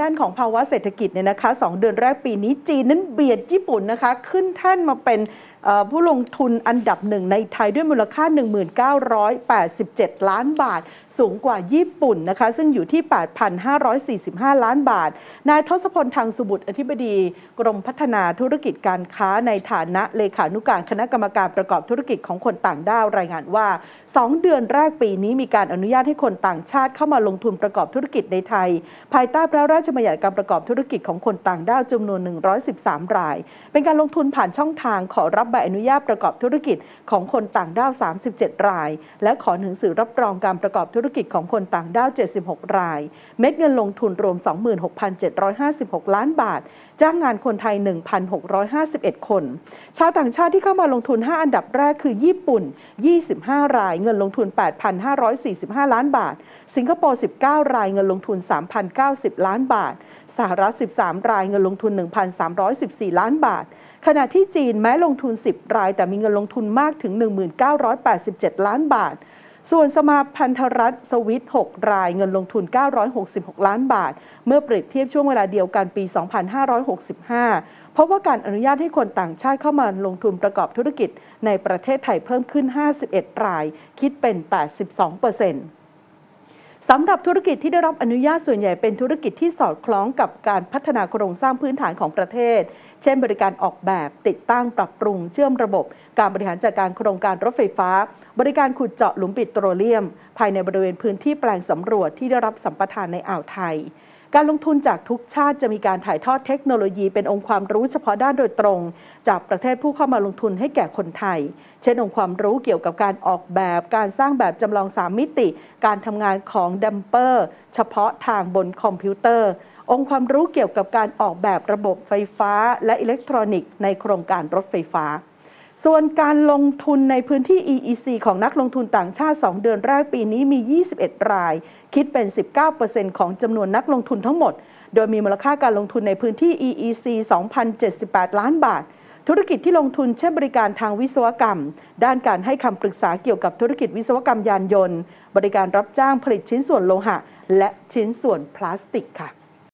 ด้านของภาวะเศรษฐกิจเนี่ยนะคะสเดือนแรกปีนี้จีนนั้นเบียดญี่ปุ่นนะคะ ขึ้นแท่นมาเป็นผู้ลงทุนอันดับหนึ่งในไทยด้วยมูลค่า 1987 ล้านบาท สูงกว่าญี่ปุ่นนะคะ ซึ่งอยู่ที่ 8,545 ล้านบาท นายทศพลทางสุบุตรอธิบดี กรมพัฒนาธุรกิจการค้าในฐานะเลขานุการคณะกรรมการประกอบธุรกิจของคนต่างด้าวรายงานว่า 2 เดือนแรกปีนี้มีการอนุญาตให้คนต่างชาติเข้ามาลงทุนประกอบธุรกิจในไทย ภายใต้พระราชบัญญัติการประกอบธุรกิจของคนต่างด้าวจำนวน 113 ราย เป็นการลงทุนผ่านช่องทางขอรับใบอนุญาตประกอบธุรกิจของคนต่างด้าว 37 ราย และขอหนังสือรับรองการประกอบธุรกิจของคนต่างด้าว 76 ราย เม็ดเงินลงทุนรวม 26,756 ล้านบาท จ้างงานคนไทย 1,651 คน ชาวต่างชาติที่เข้ามาลงทุน 5 อันดับแรกคือญี่ปุ่น 25 ราย เงินลงทุน 8,545 ล้านบาท สิงคโปร์ 19 ราย เงินลงทุน 3,090 ล้านบาท สหรัฐ 13 ราย เงินลงทุน 1,314 ล้านบาทขณะที่จีนแม้ลงทุน 10 ราย แต่มีเงินลงทุนมากถึง 1987 ล้านบาท ส่วนสมาพันธรัฐสวิต 6 รายเงินลงทุน 966 ล้านบาท เมื่อเปรียบเทียบช่วงเวลาเดียวกันปี 2565 เพราะว่าการอนุญาตให้คนต่างชาติเข้ามาลงทุนประกอบธุรกิจในประเทศไทยเพิ่มขึ้น 51 ราย คิดเป็น 82เปอร์เซ็นต์ สำหรับธุรกิจที่ได้รับอนุญาตส่วนใหญ่เป็นธุรกิจที่สอดคล้องกับการพัฒนาโครงสร้างพื้นฐานของประเทศ เช่น บริการออกแบบ ติดตั้งปรับปรุง เชื่อมระบบ การบริหารจัดการโครงการรถไฟฟ้า บริการขุดเจาะหลุมปิโตรเลียม ภายในบริเวณพื้นที่แปลงสำรวจที่ได้รับสัมปทานในอ่าวไทย การลงทุนจากทุกชาติจะมีการถ่ายทอดเทคโนโลยีเป็นองค์ความรู้เฉพาะด้านโดยตรง จากประเทศผู้เข้ามาลงทุนให้แก่คนไทย เช่นองค์ความรู้เกี่ยวกับการออกแบบ การสร้างแบบจำลอง 3 มิติ การทำงานของดัมเปอร์ เฉพาะทางบนคอมพิวเตอร์ องค์ความรู้เกี่ยวกับการออกแบบระบบไฟฟ้าและอิเล็กทรอนิกส์ในโครงการรถไฟฟ้า ส่วนการลงทุนในพื้นที่ EEC ของนักลงทุนต่างชาติ 2 เดือนแรกปีนี้มี 21 ราย คิดเป็น 19%ของจำนวนนักลงทุนทั้งหมด โดยมีมูลค่าการลงทุนในพื้นที่ EEC 2,078 ล้านบาท ธุรกิจที่ลงทุนเช่นบริการทางวิศวกรรม ด้านการให้คำปรึกษาเกี่ยวกับธุรกิจวิศวกรรมยานยนต์ บริการรับจ้างผลิตชิ้นส่วนโลหะ และชิ้นส่วนพลาสติกค่ะ